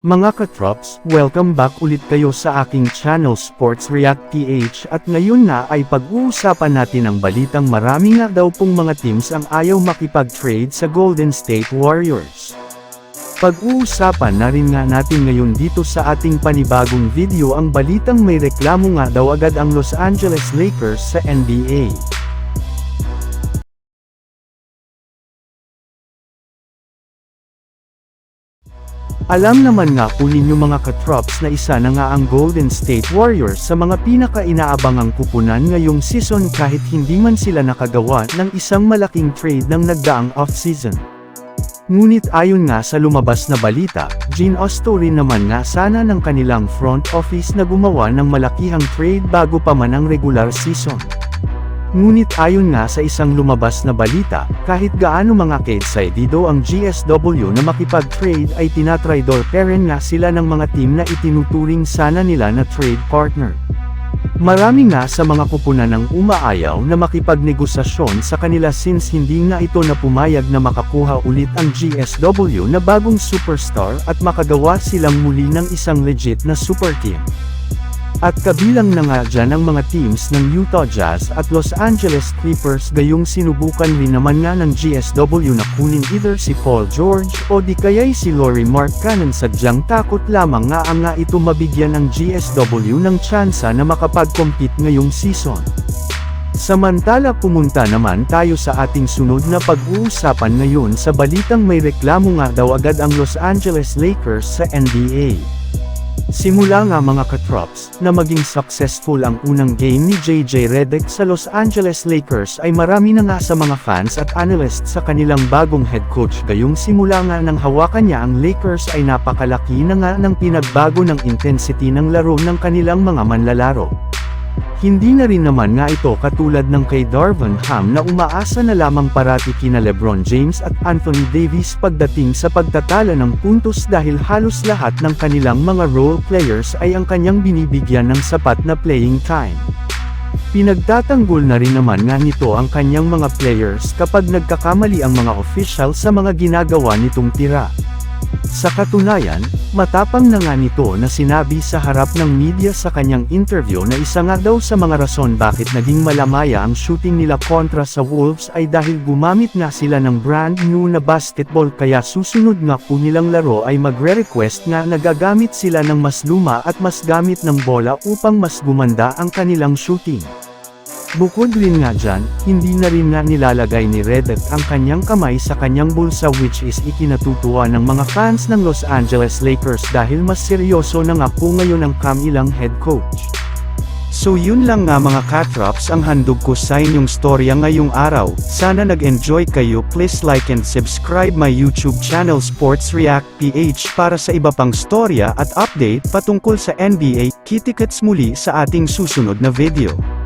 Mga katrops, welcome back ulit kayo sa aking channel Sports React PH at ngayon na ay pag-uusapan natin ang balitang marami nga daw pong mga teams ang ayaw makipag-trade sa Golden State Warriors. Pag-uusapan na rin nga natin ngayon dito sa ating panibagong video ang balitang may reklamo nga daw agad ang Los Angeles Lakers sa NBA. Alam naman nga po ninyo mga katrops na isa na nga ang Golden State Warriors sa mga pinaka-inaabangang kupunan ngayong season kahit hindi man sila nakagawa ng isang malaking trade ng nagdaang off-season. Ngunit ayon nga sa lumabas na balita, Gene Osto rin naman nga sana ng kanilang front office na gumawa ng malakihang trade bago pa man ang regular season. Ngunit ayon nga sa isang lumabas na balita, kahit gaano mga kaedsaydido ang GSW na makipag-trade ay tinatraidor pa rin nga sila ng mga team na itinuturing sana nila na trade partner. Marami nga sa mga kupunan ang umaayaw na makipagnegosasyon sa kanila since hindi nga ito na pumayag na makakuha ulit ang GSW na bagong superstar at makagawa silang muli ng isang legit na super team. At kabilang na nga dyan ang mga teams ng Utah Jazz at Los Angeles Clippers gayong sinubukan rin naman nga ng GSW na kunin either si Paul George o di kaya'y si Laurie Markkanen sadyang takot lamang nga ang nga ito mabigyan ng GSW ng tsansa na makapag-compete ngayong season. Samantala pumunta naman tayo sa ating sunod na pag-uusapan ngayon sa balitang may reklamo nga daw agad ang Los Angeles Lakers sa NBA. Simula nga mga katrops, na maging successful ang unang game ni JJ Redick sa Los Angeles Lakers ay marami na nga sa mga fans at analysts sa kanilang bagong head coach gayong simula nga ng hawakan niya ang Lakers ay napakalaki na nga ng pinagbago ng intensity ng laro ng kanilang mga manlalaro. Hindi na rin naman nga ito katulad ng kay Darvin Ham na umaasa na lamang parati kina Lebron James at Anthony Davis pagdating sa pagtatala ng puntos dahil halos lahat ng kanilang mga role players ay ang kanyang binibigyan ng sapat na playing time. Pinagtatanggol na rin naman nga nito ang kanyang mga players kapag nagkakamali ang mga official sa mga ginagawa nitong tira. Sa katunayan, matapang na nga nito na sinabi sa harap ng media sa kanyang interview na isa nga daw sa mga rason bakit naging malamaya ang shooting nila kontra sa Wolves ay dahil gumamit nga sila ng brand new na basketball kaya susunod nga po nilang laro ay magre-request nga nagagamit sila ng mas luma at mas gamit ng bola upang mas gumanda ang kanilang shooting. Bukod rin nga dyan, hindi na rin nga nilalagay ni Redick ang kanyang kamay sa kanyang bulsa which is ikinatutuwa ng mga fans ng Los Angeles Lakers dahil mas seryoso na nga po ngayon ang kamilang head coach. So yun lang nga mga katrops ang handog ko sa inyong storya ngayong araw, sana nag-enjoy kayo please like and subscribe my YouTube channel Sports React PH para sa iba pang storya at update patungkol sa NBA, kitikets muli sa ating susunod na video.